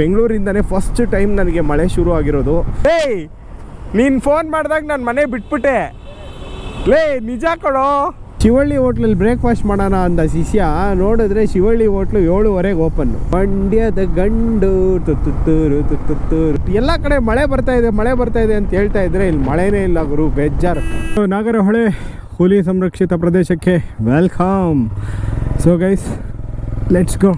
ಬೆಂಗಳೂರಿಂದನೇ first time ನನಗೆ ಮಳೆ ಶುರು ಆಗಿರೋದು. ಏಯ್, ನೀನು ಫೋನ್ ಮಾಡಿದಾಗ ನಾನು ಮನೆ ಬಿಟ್ಬಿಟ್ಟೆ. ಲೇ, ನಿಜ ಕೊಡೋ. ಶಿವಳ್ಳಿ ಹೋಟ್ಲಲ್ಲಿ ಬ್ರೇಕ್ಫಾಸ್ಟ್ ಮಾಡೋಣ ಅಂದ ಶಿಷ್ಯ. ನೋಡಿದ್ರೆ ಶಿವಳ್ಳಿ ಹೋಟ್ಲು ಏಳುವರೆಗೆ ಓಪನ್ ಮಂಡ್ಯದ ಗಂಡು ತುತ್ತೂರು ತುತ್ತೂರು ಎಲ್ಲ ಕಡೆ ಮಳೆ ಬರ್ತಾ ಇದೆ, ಮಳೆ ಬರ್ತಾ ಇದೆ ಅಂತ ಹೇಳ್ತಾ ಇದ್ರೆ ಇಲ್ಲಿ ಮಳೆನೇ ಇಲ್ಲ ಗುರು, ಬೇಜಾರು. ನಾಗರಹೊಳೆ ಹುಲಿ ಸಂರಕ್ಷಿತ ಪ್ರದೇಶಕ್ಕೆ welcome so guys let's go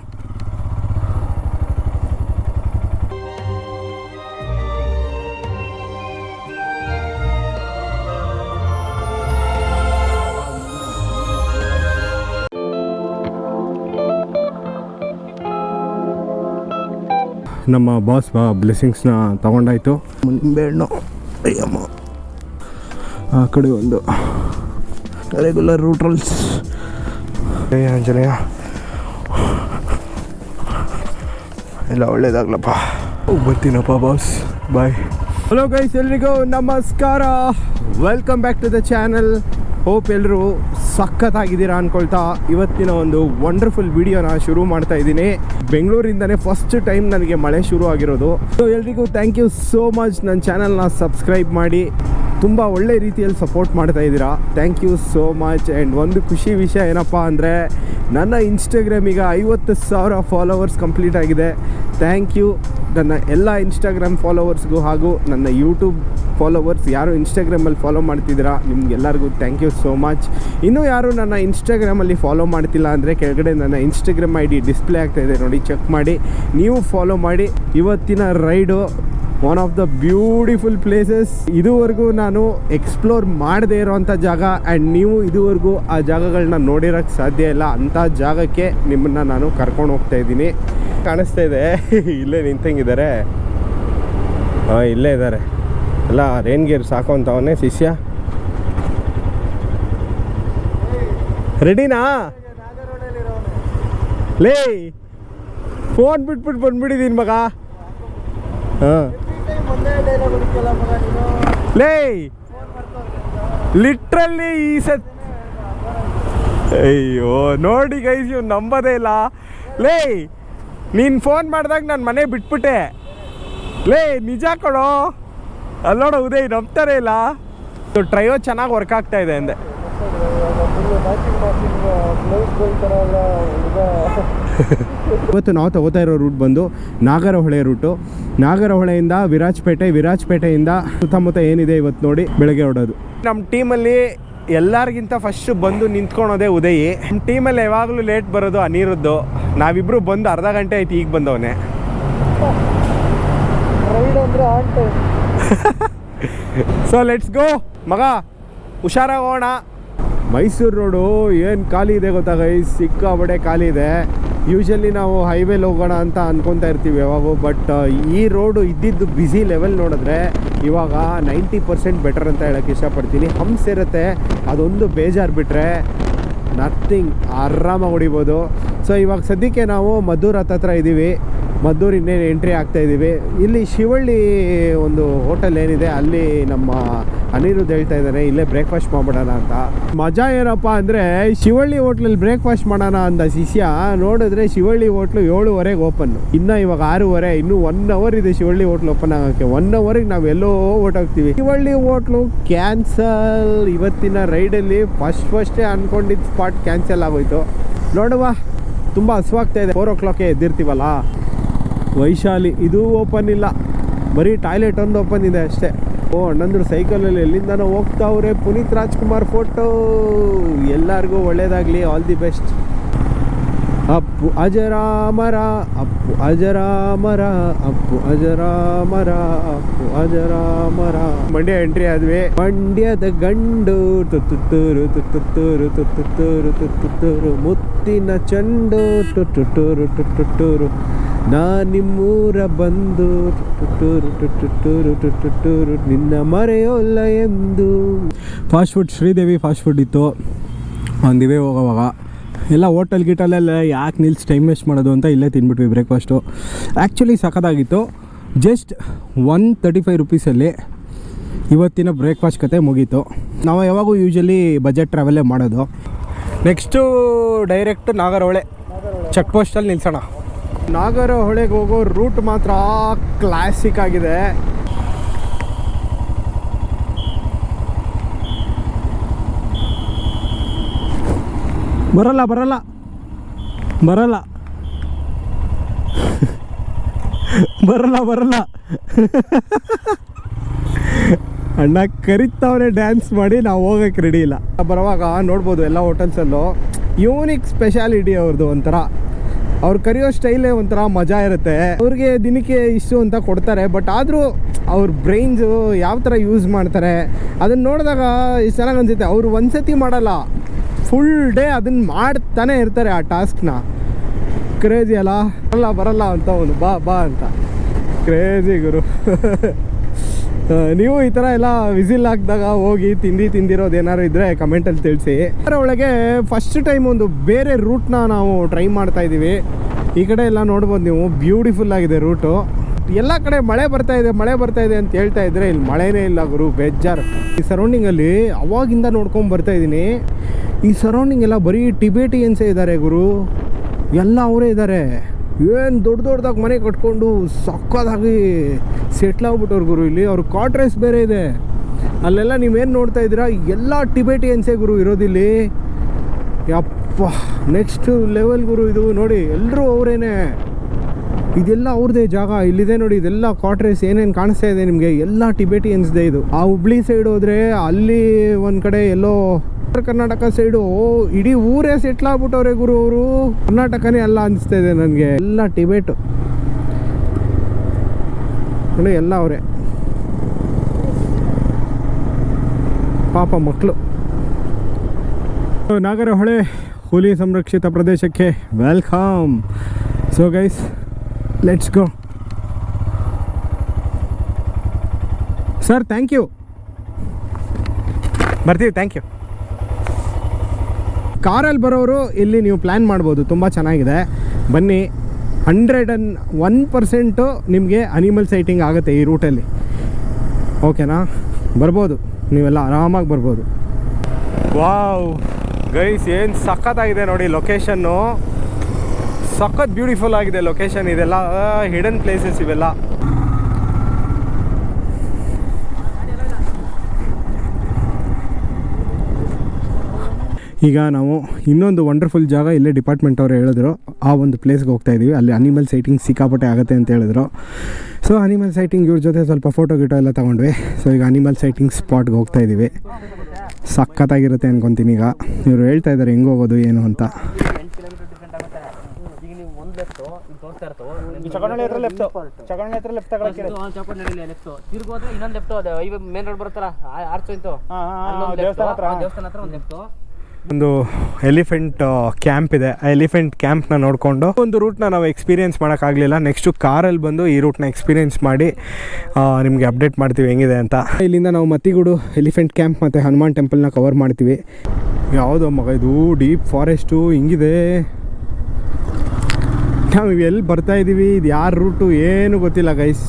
ನಮ್ಮ ಬಾಸ್ ಬ್ಲೆಸ್ಸಿಂಗ್ಸ್ನ ಮುಂಬೆ ಹಣ್ಣು ಅಯ್ಯಮ್ಮ. ಆ ಕಡೆ ಒಂದು ರೆಗ್ಯುಲರ್ ರೂಟ್ರಲ್ಸ್ ಜಯ ಆಂಜನೇಯ. ಎಲ್ಲ ಒಳ್ಳೇದಾಗ್ಲಪ್ಪ. ಬರ್ತೀನಪ್ಪ ಬಾಸ್ ಬಾಯ್ ಹಲೋ ಗೈಸ್ ಎಲ್ರಿಗೂ ನಮಸ್ಕಾರ. Welcome back to the channel hope ಎಲ್ಲರೂ ಸಖತ್ತಾಗಿದ್ದೀರಾ ಅನ್ಕೊಳ್ತಾ. ಇವತ್ತಿನ ಒಂದು ವಂಡರ್ಫುಲ್ ವಿಡಿಯೋನ ಶುರು ಮಾಡ್ತಾ ಇದ್ದೀನಿ. ಬೆಂಗಳೂರಿಂದನೇ ಫಸ್ಟ್ ಟೈಮ್ ನನಗೆ ಮಳೆ ಶುರು ಆಗಿರೋದು. ಸೊ ಎಲ್ರಿಗೂ ಥ್ಯಾಂಕ್ ಯು ಸೋ ಮಚ್ ನನ್ನ ಚಾನಲ್ನ ಸಬ್ಸ್ಕ್ರೈಬ್ ಮಾಡಿ. ತುಂಬ ಒಳ್ಳೆ ರೀತಿಯಲ್ಲಿ ಸಪೋರ್ಟ್ ಮಾಡ್ತಾ ಇದ್ದೀರಾ. Thank you so much and ಒಂದು ಖುಷಿ ವಿಷಯ ಏನಪ್ಪ ಅಂದರೆ, ನನ್ನ ಇನ್ಸ್ಟಾಗ್ರಾಮ್ ಈಗ ಐವತ್ತು ಸಾವಿರ ಫಾಲೋವರ್ಸ್ ಕಂಪ್ಲೀಟ್ ಆಗಿದೆ. ಥ್ಯಾಂಕ್ ಯು ನನ್ನ ಎಲ್ಲ ಇನ್ಸ್ಟಾಗ್ರಾಮ್ ಫಾಲೋವರ್ಸ್ಗೂ ಹಾಗೂ ನನ್ನ ಯೂಟ್ಯೂಬ್ ಫಾಲೋವರ್ಸ್ ಯಾರು ಇನ್ಸ್ಟಾಗ್ರಾಮಲ್ಲಿ ಫಾಲೋ ಮಾಡ್ತಿದ್ದೀರಾ, ನಿಮ್ಗೆಲ್ಲರಿಗೂ ಥ್ಯಾಂಕ್ ಯು ಸೋ ಮಚ್ ಇನ್ನೂ ಯಾರು ನನ್ನ ಇನ್ಸ್ಟಾಗ್ರಾಮಲ್ಲಿ ಫಾಲೋ ಮಾಡ್ತಿಲ್ಲ ಅಂದರೆ ಕೆಳಗಡೆ ನನ್ನ ಇನ್ಸ್ಟಾಗ್ರಾಮ್ ಐ ಡಿ ಡಿಸ್ಪ್ಲೇ ಆಗ್ತಾಯಿದೆ ನೋಡಿ ಚೆಕ್ ಮಾಡಿ. ನೀವು ಫಾಲೋ ಮಾಡಿ. ಇವತ್ತಿನ ride one of the beautiful places ಇದುವರೆಗೂ ನಾನು ಎಕ್ಸ್ಪ್ಲೋರ್ ಮಾಡದೇ ಇರೋವಂಥ ಜಾಗ ಆ್ಯಂಡ್ ನೀವು ಇದುವರೆಗೂ ಆ ಜಾಗಗಳನ್ನ ನೋಡಿರೋಕ್ಕೆ ಸಾಧ್ಯ ಇಲ್ಲ. ಅಂಥ ಜಾಗಕ್ಕೆ ನಿಮ್ಮನ್ನು ನಾನು ಕರ್ಕೊಂಡು ಹೋಗ್ತಾ ಇದ್ದೀನಿ. ಕಾಣಿಸ್ತಾ ಇದೆ. ಇಲ್ಲೇ ನಿಂತಂಗಿದ್ದಾರೆ. ಹಾಂ ಇಲ್ಲೇ ಇದ್ದಾರೆ. ಎಲ್ಲ ರೇನ್ ಗೇರ್ ಸಾಕು ಅಂತವನೇ ಶಿಷ್ಯ. ರೆಡಿನಾ? ಲೇ ಫೋನ್ ಬಿಟ್ಬಿಟ್ಟು ಬಂದ್ಬಿಟ್ಟಿದ್ದೀನಿ ಮಗ. ಹಾಂ. ಲೇ ಲಿಟ್ರಲ್ಲಿ ಈ ಸತ್ ಅಯ್ಯೋ, ನೋಡಿ ಗೈಸ್ ಇವ್ ನಂಬೋದೇ ಇಲ್ಲ. ಲೇ ನೀನು ಫೋನ್ ಮಾಡಿದಾಗ ನಾನು ಮನೆ ಬಿಟ್ಬಿಟ್ಟೆ. ಲೇ ನಿಜ ಕೊಡೋ. ಅಲ್ಲೋಡ ಉದಯ್ ನಂಬ್ತಾರೆ ಇಲ್ಲ. ಟ್ರಯೋ ಚೆನ್ನಾಗಿ ವರ್ಕ್ ಆಗ್ತಾ ಇದೆ ಅಂದೆ. ಇವತ್ತು ನಾವು ತಗೋತಾ ಇರೋ ರೂಟ್ ಬಂದು ನಾಗರಹೊಳೆ ರೂಟು ನಾಗರಹೊಳೆಯಿಂದ ವಿರಾಜಪೇಟೆ ವಿರಾಜಪೇಟೆಯಿಂದ ಸುತ್ತಮುತ್ತ ಏನಿದೆ ಇವತ್ತು ನೋಡಿ ಬೆಳಗ್ಗೆ ಹೊಡೋದು. ನಮ್ಮ ಟೀಮಲ್ಲಿ ಎಲ್ಲರಿಗಿಂತ ಫಸ್ಟ್ ಬಂದು ನಿಂತ್ಕೊಳೋದೇ ಉದಯಿ. ನಮ್ಮ ಟೀಮಲ್ಲಿ ಯಾವಾಗಲೂ ಲೇಟ್ ಬರೋದು ಅನಿರುದ್ದು ನಾವಿಬ್ರು ಬಂದು ಅರ್ಧ ಗಂಟೆ ಆಯ್ತು ಈಗ ಬಂದವನೇ. ಸೊ ಲೆಟ್ಸ್ ಗೋ ಮಗ ಹುಷಾರಾಗೋಣ ಮೈಸೂರು ರೋಡು ಏನು ಖಾಲಿ ಇದೆ ಗೊತ್ತಾ ಗೈಸ್ ಸಿಕ್ಕಾಬಡೆ ಖಾಲಿ ಇದೆ. ಯೂಶಲಿ ನಾವು ಹೈವೇಲಿ ಹೋಗೋಣ ಅಂತ ಅನ್ಕೊತಾ ಇರ್ತೀವಿ ಯಾವಾಗೂ ಬಟ್ ಈ ರೋಡು ಇದ್ದಿದ್ದು ಬ್ಯುಸಿ ಲೆವೆಲ್ ನೋಡಿದ್ರೆ ಇವಾಗ ನೈಂಟಿ ಪರ್ಸೆಂಟ್ ಬೆಟರ್ ಅಂತ ಹೇಳೋಕ್ಕೆ ಇಷ್ಟಪಡ್ತೀನಿ. ಹಂಪ್ಸ್ ಇರುತ್ತೆ ಅದೊಂದು ಬೇಜಾರು ಬಿಟ್ಟರೆ ನಥಿಂಗ್ ಆರಾಮಾಗಿ ಹೊಡಿಬೋದು. ಸೊ ಇವಾಗ ಸದ್ಯಕ್ಕೆ ನಾವು ಮದ್ದೂರು ಹತ್ತತ್ರ ಇದ್ದೀವಿ ಮದ್ದೂರು ಇನ್ನೇನು ಎಂಟ್ರಿ ಆಗ್ತಾ ಇದ್ದೀವಿ ಇಲ್ಲಿ ಶಿವಳ್ಳಿ ಒಂದು ಹೋಟೆಲ್ ಏನಿದೆ, ಅಲ್ಲಿ ನಮ್ಮ ಅನಿರುದ್ಧ ಹೇಳ್ತಾ ಇದ್ದಾರೆ ಇಲ್ಲೇ ಬ್ರೇಕ್ಫಾಸ್ಟ್ ಮಾಡ್ಬಿಡೋಣ ಅಂತ. ಮಜಾ ಏನಪ್ಪ ಅಂದರೆ, ಶಿವಳ್ಳಿ ಹೋಟ್ಲಲ್ಲಿ ಬ್ರೇಕ್ಫಾಸ್ಟ್ ಮಾಡೋಣ ಅಂದ ಶಿಷ್ಯ ನೋಡಿದ್ರೆ ಶಿವಳ್ಳಿ ಹೋಟ್ಲು ಏಳುವರೆಗೆ ಓಪನ್ ಇನ್ನು ಇವಾಗ ಆರೂವರೆ, ಇನ್ನೂ ಒನ್ ಅವರ್ ಇದೆ ಶಿವಳ್ಳಿ ಹೋಟ್ಲ್ ಓಪನ್ ಆಗೋಕ್ಕೆ. ಒನ್ ಅವರಿಗೆ ನಾವು ಎಲ್ಲೋ ಹೋಗ್ತೀವಿ. ಶಿವಳ್ಳಿ ಹೋಟ್ಲು ಕ್ಯಾನ್ಸಲ್ ಇವತ್ತಿನ ರೈಡಲ್ಲಿ ಫಸ್ಟ್ ಫಸ್ಟೇ ಅನ್ಕೊಂಡಿದ್ದ ಸ್ಪಾಟ್ ಕ್ಯಾನ್ಸಲ್ ಆಗೋಯ್ತು. ನೋಡುವ, ತುಂಬ ಹಸುವಾಗ್ತಾ ಇದೆ. ಫೋರ್ ಓ ಕ್ಲಾಕ್ಗೆ ಎದ್ದಿರ್ತೀವಲ್ಲ? ವೈಶಾಲಿ, ಇದು ಓಪನ್ ಇಲ್ಲ. ಬರೀ ಟಾಯ್ಲೆಟ್ ಒಂದು ಓಪನ್ ಇದೆ ಅಷ್ಟೇ. ಓ ಅಣ್ಣಂದ್ರು ಸೈಕಲಲ್ಲಿ ಹೋಗ್ತಾ ಹೋಗ್ತಾವ್ರೆ ಪುನೀತ್ ರಾಜ್ಕುಮಾರ್ ಫೋಟೋ ಎಲ್ಲರಿಗೂ ಒಳ್ಳೇದಾಗಲಿ ಆಲ್ ದಿ ಬೆಸ್ಟ್ ಅಪ್ಪು ಅಜರಾಮರ ಅಪ್ಪು ಅಜರಾಮರ ಅಪ್ಪು ಅಜರಾಮರ ಅಪ್ಪು ಅಜರಾಮರ ಮಂಡ್ಯ ಎಂಟ್ರಿ ಆದ್ವಿ ಮಂಡ್ಯದ ಗಂಡು ತುತ್ತೂರು ತುತ್ತೂರು ತುತ್ತೂರು ತುತ್ತೂರು ಮುತ್ತಿನ ಚಂಡು ಟು ಟುಟುಟೂರು ನಾ ನಿಮ್ಮೂರ ಬಂದು ಟುಟ್ಟೂರು ಟುಟ್ಟುಟ್ಟೂರು ಟುಟ್ಟುಟ್ಟೂರು ನಿನ್ನ ಮರೆಯೋಲ್ಲ ಎಂದು. Fast food Sridevi fast food ಇತ್ತು. ಒಂದಿವೆ ಹೋಗೋವಾಗ. ಎಲ್ಲ ಹೋಟೆಲ್ ಗಿಟಲೆಲ್ಲ ಯಾಕೆ ನಿಲ್ಸಿ ಟೈಮ್ ವೇಸ್ಟ್ ಮಾಡೋದು ಅಂತ ಇಲ್ಲೇ ತಿನ್ಬಿಟ್ವಿ ಬ್ರೇಕ್ಫಾಸ್ಟು ಆ್ಯಕ್ಚುಲಿ ಸಖತ್ತಾಗಿತ್ತು ಜಸ್ಟ್ ಒನ್ ತರ್ಟಿ ಫೈವ್ ರುಪೀಸಲ್ಲಿ ಇವತ್ತಿನ ಬ್ರೇಕ್ಫಾಸ್ಟ್ ಕತೆ ಮುಗೀತು. ನಾವು ಯಾವಾಗೂ ಯೂಶಲಿ ಬಜೆಟ್ ಟ್ರಾವೆಲ್ಲೇ ಮಾಡೋದು. Next direct Nagarahole. ಚೆಕ್ ಪೋಸ್ಟಲ್ಲಿ ನಿಲ್ಸೋಣ. ನಾಗರ ಹೊಳೆಗೆ ಹೋಗೋ ರೂಟ್ ಮಾತ್ರ ಕ್ಲಾಸಿಕ್ ಆಗಿದೆ. ಬರಲ್ಲ ಬರಲ್ಲ. ಬರಲ್ಲ. ಬರಲ್ಲ ಬರಲ್ಲ. ಅಣ್ಣ ಕರಿತಾವನೆ ಡ್ಯಾನ್ಸ್ ಮಾಡಿ ನಾವು ಹೋಗಕ್ಕೆ ರೆಡಿ ಇಲ್ಲ. ಬರುವಾಗ ನೋಡ್ಬೋದು ಎಲ್ಲ ಹೋಟೆಲ್ಸಲ್ಲೂ ಯೂನಿಕ್ ಸ್ಪೆಷಾಲಿಟಿ ಅವ್ರದ್ದು ಒಂಥರ. ಅವ್ರು ಕರೆಯೋ ಸ್ಟೈಲೇ ಒಂಥರ ಮಜಾ ಇರುತ್ತೆ. ಅವ್ರಿಗೆ ದಿನಕ್ಕೆ ಇಷ್ಟು ಅಂತ ಕೊಡ್ತಾರೆ, ಬಟ್ ಆದರೂ ಅವ್ರ ಬ್ರೈನ್ಸು ಯಾವ ಥರ ಯೂಸ್ ಮಾಡ್ತಾರೆ ಅದನ್ನು ನೋಡಿದಾಗ ಇಷ್ಟು ಚೆನ್ನಾಗಿ ಅನಿಸುತ್ತೆ. ಅವರು ಒಂದ್ಸತಿ ಮಾಡಲ್ಲ ಫುಲ್ ಡೇ ಅದನ್ನು ಮಾಡ್ತಾನೆ ಇರ್ತಾರೆ ಆ ಟಾಸ್ಕ್ನ ಕ್ರೇಜಿ ಅಲ್ಲ? ಬರಲ್ಲ ಬರಲ್ಲ ಅಂತ ಅವನು ಬಾ ಬಾ ಅಂತ. ಕ್ರೇಜಿ ಗುರು. ನೀವು ಈ ಥರ ಎಲ್ಲ ವಿಸಿಲ್ ಹಾಕಿದಾಗ ಹೋಗಿ ತಿಂಡಿ ತಿಂದಿರೋದು ಏನಾದ್ರು ಇದ್ದರೆ ಕಮೆಂಟಲ್ಲಿ ತಿಳಿಸಿ. ಅದರ ಒಳಗೆ ಫಸ್ಟ್ ಟೈಮ್ ಒಂದು ಬೇರೆ ರೂಟ್ನ ನಾವು ಟ್ರೈ ಮಾಡ್ತಾ ಇದ್ದೀವಿ ಈ ಕಡೆ ಎಲ್ಲ ನೋಡ್ಬೋದು ನೀವು ಬ್ಯೂಟಿಫುಲ್ ಆಗಿದೆ ರೂಟು ಎಲ್ಲ ಕಡೆ ಮಳೆ ಬರ್ತಾ ಇದೆ, ಮಳೆ ಬರ್ತಾ ಇದೆ ಅಂತ ಹೇಳ್ತಾ ಇದ್ರೆ ಇಲ್ಲಿ ಮಳೆನೇ ಇಲ್ಲ ಗುರು, ಬೇಜಾರು. ಈ ಸರೌಂಡಿಂಗಲ್ಲಿ ಅವಾಗಿಂದ ನೋಡ್ಕೊಂಡು ಬರ್ತಾ ಇದ್ದೀನಿ ಈ ಸರೌಂಡಿಂಗ್ ಎಲ್ಲ ಬರೀ ಟಿಬೇಟಿಯನ್ಸೇ ಇದ್ದಾರೆ ಗುರು. ಎಲ್ಲ ಅವರೇ ಇದ್ದಾರೆ. ಏನು ದೊಡ್ಡ ದೊಡ್ಡದಾಗಿ ಮನೆ ಕಟ್ಕೊಂಡು ಸಕ್ಕದಾಗಿ ಸೆಟ್ಲ್ ಆಗ್ಬಿಟ್ಟವ್ರು ಗುರು ಇಲ್ಲಿ. ಅವ್ರ ಕ್ವಾಟ್ರೇಸ್ ಬೇರೆ ಇದೆ. ಅಲ್ಲೆಲ್ಲ ನೀವೇನು ನೋಡ್ತಾ ಇದ್ದೀರಾ? ಎಲ್ಲ ಟಿಬೇಟಿಯನ್ಸೇ ಗುರು ಇರೋದಿಲ್ಲಿ. ಯಪ್ಪ ನೆಕ್ಸ್ಟ್ ಲೆವೆಲ್ ಗುರು ಇದು. ನೋಡಿ ಎಲ್ಲರೂ ಅವರೇನೆ. ಇದೆಲ್ಲ ಅವ್ರದ್ದೇ ಜಾಗ. ಇಲ್ಲಿದೆ ನೋಡಿ, ಇದೆಲ್ಲ ಕ್ವಾಟ್ರೇಸ್ ಏನೇನು ಕಾಣಿಸ್ತಾ ಇದೆ ನಿಮಗೆ? ಎಲ್ಲ ಟಿಬೇಟಿಯನ್ಸ್ದೇ ಇದು. ಆ ಹುಬ್ಳಿ ಸೈಡ್ ಹೋದರೆ ಅಲ್ಲಿ ಒಂದು ಕಡೆ ಎಲ್ಲೋ ಕರ್ನಾಟಕ ಸೈಡು, ಇಡೀ ಊರೇ ಸೆಟ್ಲ್ ಆಗ್ಬಿಟ್ಟವ್ರೆ ಗುರು ಅವರು. ಕರ್ನಾಟಕನೇ ಅಲ್ಲ ಅನಿಸ್ತಾ ಇದೆ ನನಗೆ. ಎಲ್ಲ ಟಿಬೇಟು ನೋಡಿ ಎಲ್ಲ ಅವರೇ. ಪಾಪ ಮಕ್ಕಳು ನಾಗರಹೊಳೆ ಹುಲಿ ಸಂರಕ್ಷಿತ ಪ್ರದೇಶಕ್ಕೆ welcome so guys let's go sir thank you ಬರ್ತೀವಿ ಥ್ಯಾಂಕ್ ಯು ಕಾರಲ್ಲಿ ಬರೋರು ಇಲ್ಲಿ ನೀವು ಪ್ಲ್ಯಾನ್ ಮಾಡ್ಬೋದು. ತುಂಬ ಚೆನ್ನಾಗಿದೆ. ಬನ್ನಿ ಹಂಡ್ರೆಡ್ ಆ್ಯಂಡ್ ಒನ್ ಪರ್ಸೆಂಟು ನಿಮಗೆ ಅನಿಮಲ್ ಸೈಟಿಂಗ್ ಆಗುತ್ತೆ ಈ ರೂಟಲ್ಲಿ ಓಕೆನಾ ಬರ್ಬೋದು. ನೀವೆಲ್ಲ ಆರಾಮಾಗಿ ಬರ್ಬೋದು. ವಾವ್ ಗೈಸ್ ಏನು ಸಖತ್ತಾಗಿದೆ ನೋಡಿ ಲೊಕೇಶನ್ನು ಸಖತ್ ಬ್ಯೂಟಿಫುಲ್ ಆಗಿದೆ ಲೊಕೇಶನ್ ಇದೆಲ್ಲ. ಹಿಡನ್ ಪ್ಲೇಸಸ್ ಇವೆಲ್ಲ. ಈಗ ನಾವು ಇನ್ನೊಂದು ವಂಡರ್ಫುಲ್ ಜಾಗ ಇಲ್ಲೇ ಡಿಪಾರ್ಟ್ಮೆಂಟ್ ಅವರು ಹೇಳಿದ್ರು. ಆ ಒಂದು ಪ್ಲೇಸ್ಗೆ ಹೋಗ್ತಾ ಇದ್ದೀವಿ ಅಲ್ಲಿ ಅನಿಮಲ್ ಸೈಟಿಂಗ್ ಸಿಕ್ಕಾಪಟ್ಟೆ ಆಗುತ್ತೆ ಅಂತ ಹೇಳಿದ್ರು. ಸೊ ಅನಿಮಲ್ ಸೈಟಿಂಗ್ ಇವ್ರ ಜೊತೆ ಸ್ವಲ್ಪ ಫೋಟೋ ಗಿಟೋ ಎಲ್ಲ ತೊಗೊಂಡ್ವಿ. ಸೊ ಈಗ ಅನಿಮಲ್ ಸೈಟಿಂಗ್ ಸ್ಪಾಟ್ಗೆ ಹೋಗ್ತಾ ಇದ್ದೀವಿ ಸಖತ್ತಾಗಿರುತ್ತೆ ಅನ್ಕೊತೀನಿ ಈಗ. ಇವರು ಹೇಳ್ತಾ ಇದ್ದಾರೆ ಹೆಂಗೆ ಹೋಗೋದು ಏನು ಅಂತ. ಇನ್ನೊಂದು ಲೆಫ್ಟ್ ಮೇನ್ ರೋಡ್ ಬರುತ್ತಲ್ಲ ಆರ್ಚ್. ದೇವಸ್ಥಾನ ಹತ್ರ. ಒಂದು ಲೆಫ್ಟ್ ಒಂದು ಎಲಿಫೆಂಟ್ ಕ್ಯಾಂಪ್ ಇದೆ. ಆ ಎಲಿಫೆಂಟ್ ಕ್ಯಾಂಪ್ನ ನೋಡಿಕೊಂಡು ಒಂದು ರೂಟ್ನ ನಾವು ಎಕ್ಸ್ಪೀರಿಯೆನ್ಸ್ ಮಾಡೋಕ್ಕಾಗಲಿಲ್ಲ ನೆಕ್ಸ್ಟು ಕಾರಲ್ಲಿ ಬಂದು ಈ ರೂಟ್ನ ಎಕ್ಸ್ಪೀರಿಯೆನ್ಸ್ ಮಾಡಿ ನಿಮಗೆ ಅಪ್ಡೇಟ್ ಮಾಡ್ತೀವಿ ಹೆಂಗಿದೆ ಅಂತ. ಇಲ್ಲಿಂದ ನಾವು ಮತ್ತಿಗೂಡು ಎಲಿಫೆಂಟ್ ಕ್ಯಾಂಪ್ ಮತ್ತು ಹನುಮಾನ್ ಟೆಂಪಲ್ನ ಕವರ್ ಮಾಡ್ತೀವಿ. ಯಾವುದೋ ಮಗ ಇದು ಡೀಪ್ ಫಾರೆಸ್ಟು ಹಿಂಗಿದೆ. ನಾವು ಎಲ್ಲಿ ಬರ್ತಾ ಇದ್ದೀವಿ ಇದು ಯಾರ ರೂಟು ಏನು ಗೊತ್ತಿಲ್ಲ ಗೈಸ್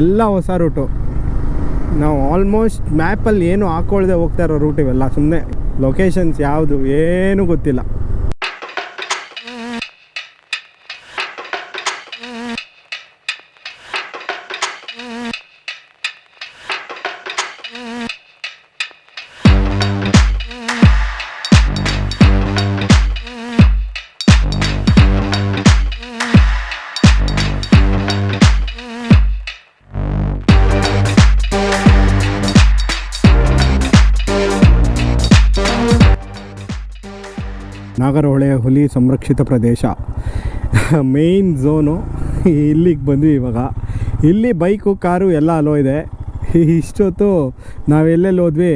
ಎಲ್ಲ ಹೊಸ ರೂಟು ನಾವು ಆಲ್ಮೋಸ್ಟ್ ಮ್ಯಾಪಲ್ಲಿ ಏನು ಹಾಕ್ಕೊಳ್ದೆ ಹೋಗ್ತಾ ಇರೋ ರೂಟ್ ಇವೆಲ್ಲ ಸುಮ್ಮನೆ ಲೊಕೇಶನ್ಸ್ ಯಾವುದು? ಏನೂ ಗೊತ್ತಿಲ್ಲ. ನಾಗರಹೊಳೆ ಹುಲಿ ಸಂರಕ್ಷಿತ ಪ್ರದೇಶ. ಮೇಯ್ನ್ ಝೋನು ಇಲ್ಲಿಗೆ ಬಂದ್ವಿ ಇವಾಗ. ಇಲ್ಲಿ ಬೈಕು, ಕಾರು ಎಲ್ಲ ಅಲೋ ಇದೆ. ಇಷ್ಟೊತ್ತು ನಾವೆಲ್ಲೆಲ್ಲಿ ಹೋದ್ವಿ,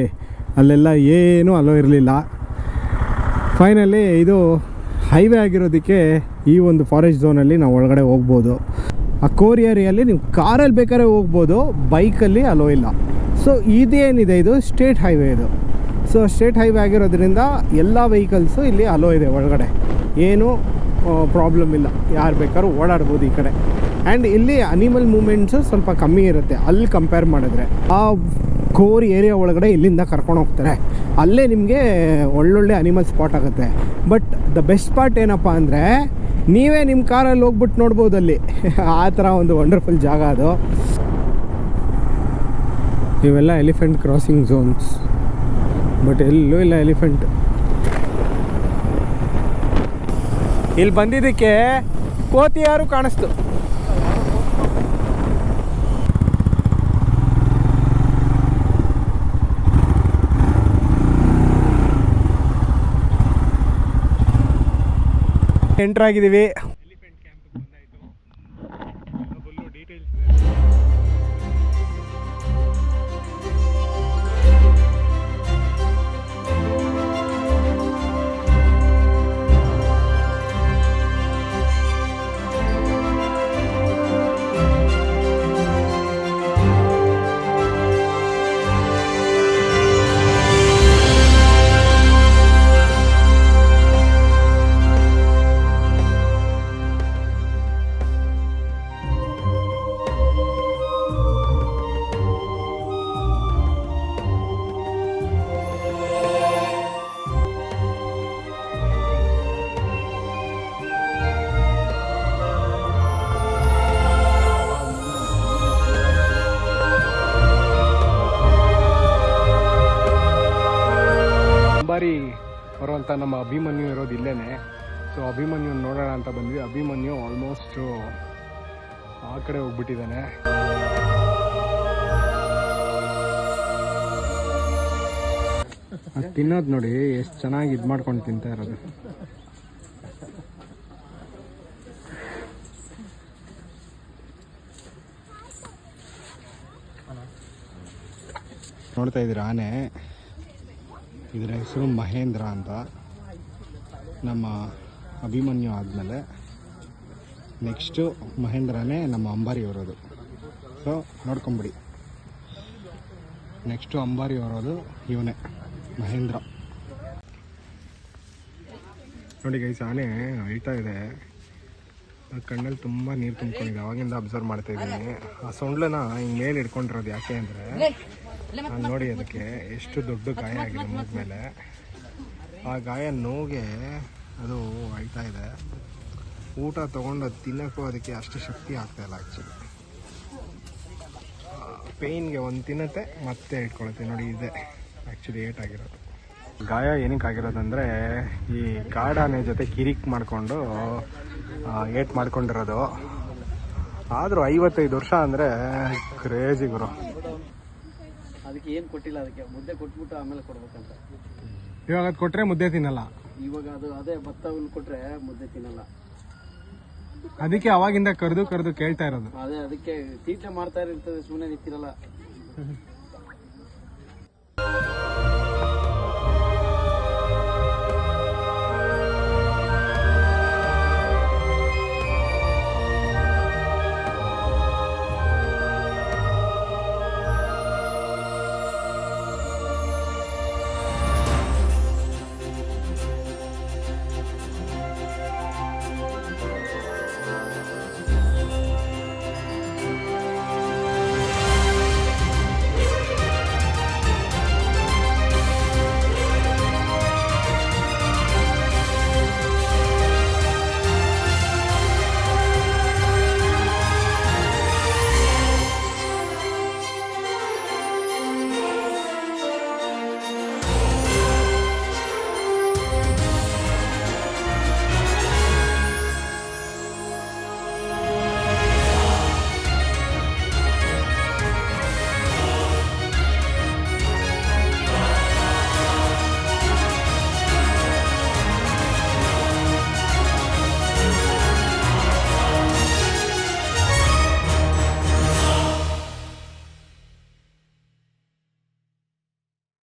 ಅಲ್ಲೆಲ್ಲ ಏನೂ ಅಲೋ ಇರಲಿಲ್ಲ. ಫೈನಲಿ ಇದು ಹೈವೇ ಆಗಿರೋದಕ್ಕೆ ಈ ಒಂದು ಫಾರೆಸ್ಟ್ ಝೋನಲ್ಲಿ ನಾವು ಒಳಗಡೆ ಹೋಗ್ಬೋದು. ಆ ಕೋರ್ ಏರಿಯಲ್ಲಿ ನೀವು ಕಾರಲ್ಲಿ ಬೇಕಾದ್ರೆ ಹೋಗ್ಬೋದು, ಬೈಕಲ್ಲಿ ಅಲೋ ಇಲ್ಲ. ಸೊ ಇದೇನಿದೆ ಇದು? ಸ್ಟೇಟ್ ಹೈವೇ ಇದು. ಸೊ ಸ್ಟೇಟ್ ಹೈವೇ ಆಗಿರೋದ್ರಿಂದ ಎಲ್ಲ ವೆಹಿಕಲ್ಸು ಇಲ್ಲಿ ಅಲೋ ಇದೆ ಒಳಗಡೆ. ಏನು ಪ್ರಾಬ್ಲಮ್ ಇಲ್ಲ. ಯಾರು ಬೇಕಾದ್ರೂ ಓಡಾಡ್ಬೋದು ಈ ಕಡೆ. ಆ್ಯಂಡ್ ಇಲ್ಲಿ ಅನಿಮಲ್ ಮೂಮೆಂಟ್ಸು ಸ್ವಲ್ಪ ಕಮ್ಮಿ ಇರುತ್ತೆ. ಅಲ್ಲಿ ಕಂಪೇರ್ ಮಾಡಿದ್ರೆ. ಆ ಕೋರ್ ಏರಿಯಾ ಒಳಗಡೆ ಇಲ್ಲಿಂದ ಕರ್ಕೊಂಡು ಹೋಗ್ತಾರೆ. ಅಲ್ಲೇ ನಿಮಗೆ ಒಳ್ಳೊಳ್ಳೆ ಅನಿಮಲ್ ಸ್ಪಾಟ್ ಆಗುತ್ತೆ. ಬಟ್ ದ ಬೆಸ್ಟ್ ಪಾರ್ಟ್ ಏನಪ್ಪ ಅಂದರೆ, ನೀವೇ ನಿಮ್ಮ ಕಾರಲ್ಲಿ ಹೋಗ್ಬಿಟ್ಟು ನೋಡ್ಬೋದು ಅಲ್ಲಿ. ಆ ಥರ ಒಂದು ವಂಡರ್ಫುಲ್ ಜಾಗ ಅದು. ಇವೆಲ್ಲ ಎಲಿಫೆಂಟ್ ಕ್ರಾಸಿಂಗ್ ಝೋನ್ಸ್ ಬಟ್ ಎಲ್ಲೂ ಇಲ್ಲ ಎಲಿಫೆಂಟ್. ಇಲ್ಲಿ ಬಂದಿದ್ದಕ್ಕೆ ಕೋತಿ ಯಾರು ಕಾಣಿಸ್ತು ಎಂಟ್ರ್ ಅಂಬಾರಿ ಬರುವಂಥ ನಮ್ಮ ಅಭಿಮನ್ಯು ಇರೋದು ಇಲ್ಲೇ ಸೊ ಅಭಿಮನ್ಯು ನೋಡೋಣ ಅಂತ ಬಂದ್ವಿ. ಅಭಿಮನ್ಯು ಆಲ್ಮೋಸ್ಟು ಆ ಕಡೆ ಹೋಗ್ಬಿಟ್ಟಿದ್ದಾನೆ. ಅದು ತಿನ್ನೋದು ನೋಡಿ, ಎಷ್ಟು ಚೆನ್ನಾಗಿ ಇದು ಮಾಡ್ಕೊಂಡು ತಿಂತಾ ಇರೋದು. ನೋಡ್ತಾ ಇದ್ದೀರಾ ಆನೆ? ಇದರ ಹೆಸರು ಮಹೇಂದ್ರ ಅಂತ. ನಮ್ಮ ಅಭಿಮನ್ಯು ಆದಮೇಲೆ ನೆಕ್ಸ್ಟು ಮಹೇಂದ್ರನೇ ನಮ್ಮ ಅಂಬಾರಿ ಅವರದು. ಸೊ ನೋಡ್ಕೊಂಬಿಡಿ. ನೆಕ್ಸ್ಟು ಅಂಬಾರಿ ಅವರದು, ಇವನೇ, ಮಹೇಂದ್ರ. ನೋಡಿ ಗೈಸ್ ಆನೆ ಅಳ್ತಾ ಇದೆ. ಆ ಕಣ್ಣಲ್ಲಿ ತುಂಬ ನೀರು ತುಂಬಿಕೊಂಡಿದೆ. ಅವಾಗಿಂದ ಅಬ್ಸರ್ವ್ ಮಾಡ್ತಾ ಇದ್ದೀನಿ. ಆ ಸೊಂಡ್ಲನ್ನ ಹಿಂಗೆ ಮೇಲೆ ಇಟ್ಕೊಂಡಿರೋದು ಯಾಕೆ ಅಂದರೆ ನೋಡಿ ಅದಕ್ಕೆ ಎಷ್ಟು ದೊಡ್ಡ ಗಾಯ ಆಗಿದೆ ಮೂಗ್ ಮೇಲೆ ಆ ಗಾಯ ನೋವಿಗೆ ಅದು ಅಳ್ತಾ ಇದೆ. ಊಟ ತೊಗೊಂಡು ಅದು ತಿನ್ನೋಕ್ಕೂ ಅದಕ್ಕೆ ಅಷ್ಟು ಶಕ್ತಿ ಆಗ್ತಾ ಇಲ್ಲ ಆ್ಯಕ್ಚುಲಿ ಪೇಯ್ನ್ಗೆ ಒಂದು ತಿನ್ನತ್ತೆ ಮತ್ತೆ ಇಟ್ಕೊಳತ್ತೆ. ನೋಡಿ ಇದೆ. ಆ್ಯಕ್ಚುಲಿ ಏಟ್ ಆಗಿರೋದು. ಗಾಯ ಏನಕ್ಕೆ ಆಗಿರೋದಂದರೆ ಈ ಕಾಡಾನೆ ಜೊತೆ ಕಿರಿಕ್ ಮಾಡಿಕೊಂಡು ಏಟ್ ಮಾಡ್ಕೊಂಡಿರೋದು. ಆದರೂ ಐವತ್ತೈದು ವರ್ಷ ಅಂದರೆ ಕ್ರೇಜಿ ಗುರು. ಅದಕ್ಕೆ ಏನು ಕೊಟ್ಟಿಲ್ಲ ಅದಕ್ಕೆ? ಮುದ್ದೆ ಕೊಟ್ಬಿಟ್ಟು ಆಮೇಲೆ ಕೊಡ್ಬೇಕಂತ. ಇವಾಗ ಅದು ಕೊಟ್ರೆ ಮುದ್ದೆ ತಿನ್ನಲ್ಲ. ಇವಾಗ ಅದು ಅದೇ ಭತ್ತ ಹುಲ್ಲು ಕೊಟ್ರೆ ಮುದ್ದೆ ತಿನ್ನಲ್ಲ. ಅದಕ್ಕೆ ಅವಾಗಿಂದ ಕರೆದು ಕರೆದು ಕೇಳ್ತಾ ಇರೋದು. ಅದೇ ಅದಕ್ಕೆ ತೀಟೆ ಮಾಡ್ತಾ ಇರ್ತದೆ ಸುಮ್ಮನೆ ನಿಂತಿರಲ್ಲ.